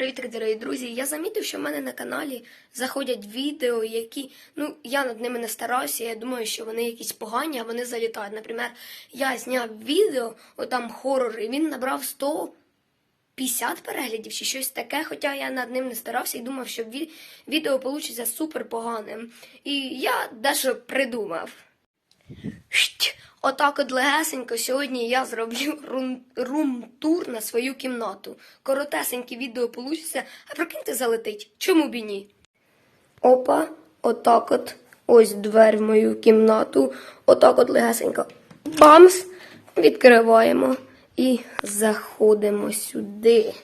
привіт, дорогі друзі! Я замітив, що в мене на каналі заходять відео, які, ну, я над ними не старався, я думаю, що вони якісь погані, а вони залітають. Наприклад, я зняв відео, отам хорор, і він набрав 150 переглядів чи щось таке, хоча я над ним не старався і думав, що ві- відео вийде супер поганим. І я дещо придумав. Отак от легесенько сьогодні я зроблю рум- рум-тур на свою кімнату. Коротесеньке відео получиться, а прикиньте залетить. Чому б і ні? Опа, отак от. Ось двері в мою кімнату. Отак от легесенько. Бамс! Відкриваємо і заходимо сюди.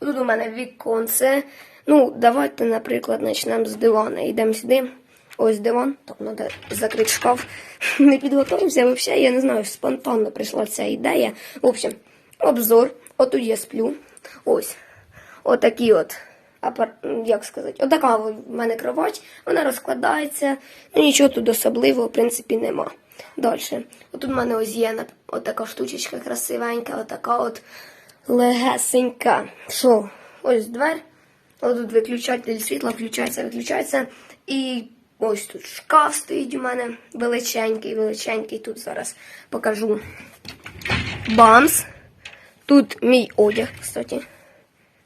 Тут у мене віконце. Ну, давайте, наприклад, почнемо з дивана. Йдемо сюди. Ось диван. Так, треба закрити шкаф. Не підготувався взагалі, я не знаю, спонтанно прийшла ця ідея. В общем, обзор. Отут я сплю. Ось. Отакі от. апар- Як сказати, отака в мене кровать, вона розкладається. Нічого тут особливого, в принципі, нема. Далі. Отут в мене ось є отака штучечка красивенька, отака от легесенька. Що? Ось двер. Ось тут виключатель світла, включається, виключається. І ось тут шкаф стоїть у мене величенький, величенький. Тут зараз покажу. Бамс. Тут мій одяг, кстати.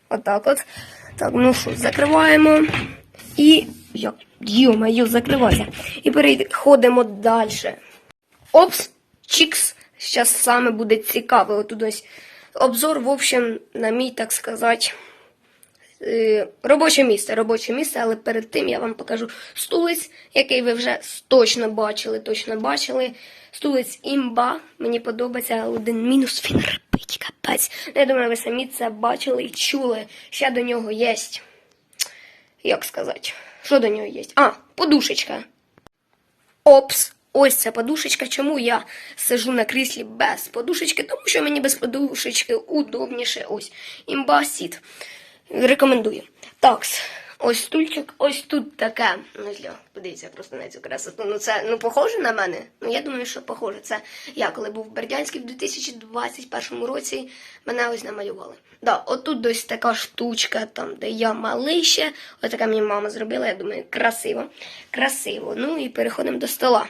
Отак от. Так, ну що, закриваємо. І. Йо-моє, закривайся. І переходимо далі. Опс, чікс. Зараз саме буде цікаво. Отут ось обзор, в общем, на мій, так сказати, робоче місце. Робоче місце, але перед тим я вам покажу стулець, який ви вже точно бачили, точно бачили. Стулець імба. Мені подобається, один мінус він репить, капець. Я думаю, ви самі це бачили і чули. Ще до нього є. Як сказати? Що до нього є? А, подушечка. Опс, ось ця подушечка. Чому я сижу на кріслі без подушечки? Тому що мені без подушечки удобніше. Ось. Імбасіт. Рекомендую. Так, ось стульчик, ось тут таке. Ну, зля, подивіться просто на цю красоту. Ну, це ну, похоже на мене. Ну, я думаю, що похоже. Це я, коли був в Бердянській в 2021 році, мене ось намалювали. Да, отут ось така штучка, там, де я малий ще. Ось така мені мама зробила, я думаю, красиво. Красиво. Ну і переходимо до стола.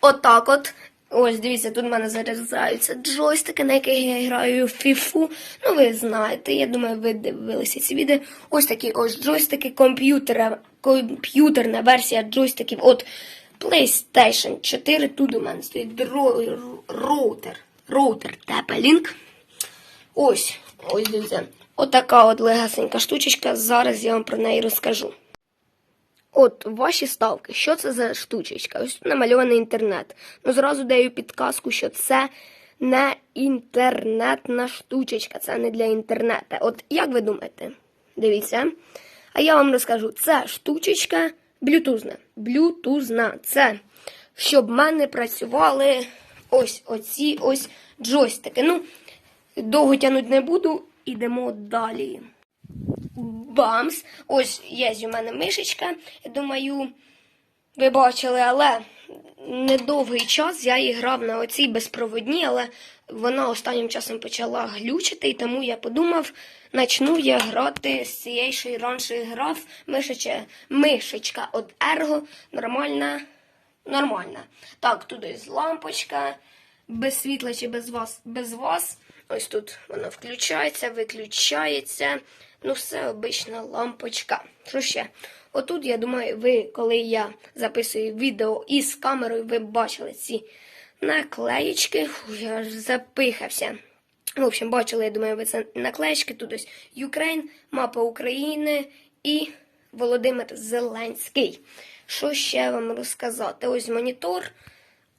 Отак от. Ось, дивіться, тут в мене заряджаються джойстики, на яких я граю в фіфу. Ну, ви знаєте, я думаю, ви дивилися ці відео. Ось такі ось джойстики, комп'ютера, комп'ютерна версія джойстиків от PlayStation 4. Тут у мене стоїть роутер. Роутер Тепелінг. Ось, ось дивіться. Отака от легасенька штучечка. Зараз я вам про неї розкажу. От ваші ставки, що це за штучечка? Ось тут намальований інтернет. Ну зразу даю підказку, що це не інтернетна штучечка, це не для інтернету. От як ви думаєте? Дивіться. А я вам розкажу, це штучечка блютузна. Блютузна. Це щоб в мене працювали ось оці ось джойстики. Ну, довго тягнути не буду, ідемо далі. Бамс. Ось є у мене мишечка. Я думаю, ви бачили, але недовгий час я її грав на оцій безпроводній, але вона останнім часом почала глючити, і тому я подумав, начну я грати з цієї, що й раніше грав. Мишече, мишечка від Ерго. Нормальна. Нормальна. Так, тут ось лампочка. Без світла чи без вас, без вас. Ось тут вона включається, виключається. Ну, все обична лампочка. Що ще? Отут, я думаю, ви, коли я записую відео із камерою, ви бачили ці наклеєчки. Я аж запихався. В общем, бачили, я думаю, ви це наклеєчки. Тут ось Ukraine, мапа України і Володимир Зеленський. Що ще вам розказати? Ось монітор.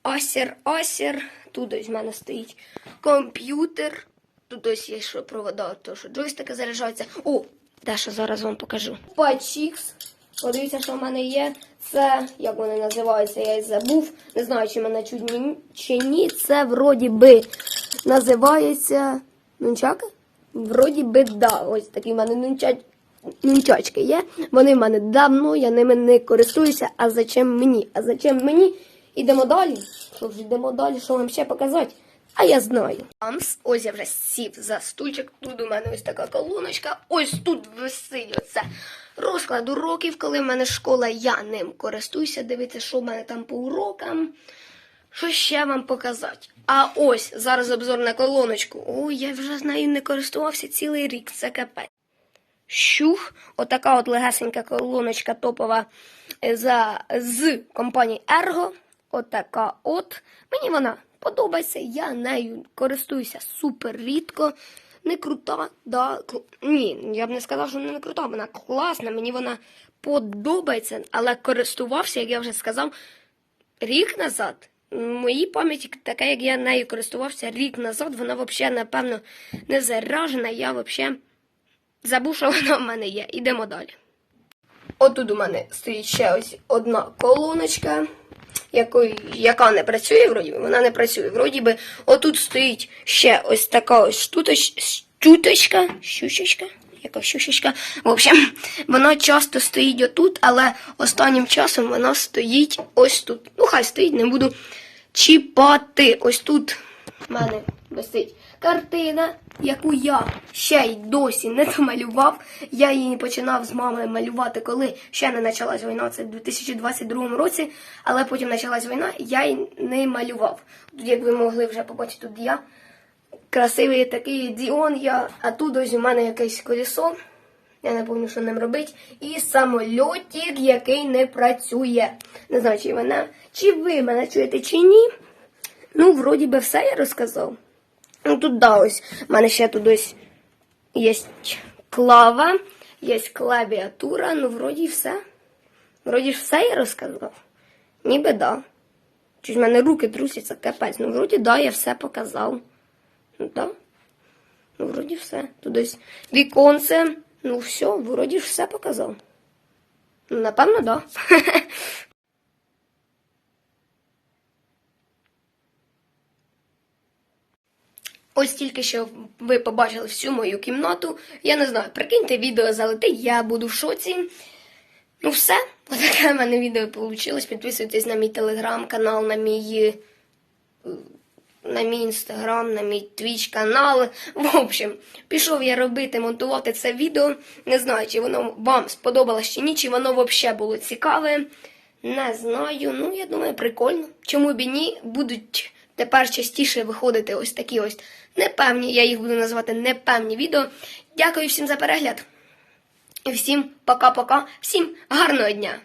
Асер, асер. Тут ось в мене стоїть комп'ютер. Тут ось є що провода, то що джойстики заряджаються. О, Даша, зараз вам покажу. Пачікс. Подивіться, що в мене є. Це, як вони називаються, я і забув. Не знаю, чи мене чуть ні, чи ні. Це вроді би називається нунчака? Вроді би, да. Ось такі в мене нунча... нунчачки є. Вони в мене давно, я ними не користуюся. А зачем мені? А зачем мені? Ідемо далі. Що ж, йдемо далі, що вам ще показати? А я знаю. Амс, ось я вже сів за стульчик. Тут у мене ось така колоночка. Ось тут висить оце розклад уроків, коли в мене школа, я ним користуюся. Дивіться, що в мене там по урокам. Що ще вам показати? А ось зараз обзор на колоночку. Ой, я вже з нею не користувався цілий рік. Це капець. Щух, отака от легесенька колоночка топова е, за, з компанії Ergo. Отака от. Мені вона подобається, я нею користуюся супер рідко. Не крута, да. кл- Ні, я б не сказав, що вона не крута, вона класна, мені вона подобається, але користувався, як я вже сказав, рік назад. В моїй пам'яті, таке, як я нею користувався рік назад, вона взагалі, напевно, не заражена. Я взагалі забув, що вона в мене є. Ідемо далі. Отут у мене стоїть ще ось одна колоночка, якої, яка не працює, вроді би, вона не працює. Вроді би, отут стоїть ще ось така ось штуточ, штуточка, щучечка, яка щучечка. В общем, вона часто стоїть отут, але останнім часом вона стоїть ось тут. Ну, хай стоїть, не буду чіпати. Ось тут в мене висить картина, яку я ще й досі не домалював. Я її починав з мамою малювати, коли ще не почалась війна, це в 2022 році, але потім почалась війна, я її не малював. Тут, як ви могли вже побачити, тут я красивий такий Діон, я, а тут ось у мене якесь колесо. Я не пам'ятаю, що ним робить. І самольотик, який не працює. Не знаю, чи мене, чи ви мене чуєте, чи ні. Ну, вроді би, все я розказав. Ну, тут да, ось. У мене ще тут ось є клава, є клавіатура, ну, вроді все. Вроді ж все я розказав. Ніби да. Чуть в мене руки трусяться, капець. Ну, вроді да, я все показав. Ну, да. Ну, вроді все. Тут ось віконце. Ну, все, вроді ж все показав. Ну, напевно, да. Ось тільки що ви побачили всю мою кімнату. Я не знаю, прикиньте, відео залетить, я буду в шоці. Ну, все. Отаке в мене відео вийшло. Підписуйтесь на мій телеграм-канал, на мій. е, На мій інстаграм, на мій твіч канал. В общем, пішов я робити, монтувати це відео. Не знаю, чи воно вам сподобалось чи ні, чи воно взагалі було цікаве. Не знаю. Ну, я думаю, прикольно. Чому б і ні? Будуть тепер частіше виходити ось такі ось непевні. Я їх буду називати непевні відео. Дякую всім за перегляд. І всім пока-пока. Всім гарного дня!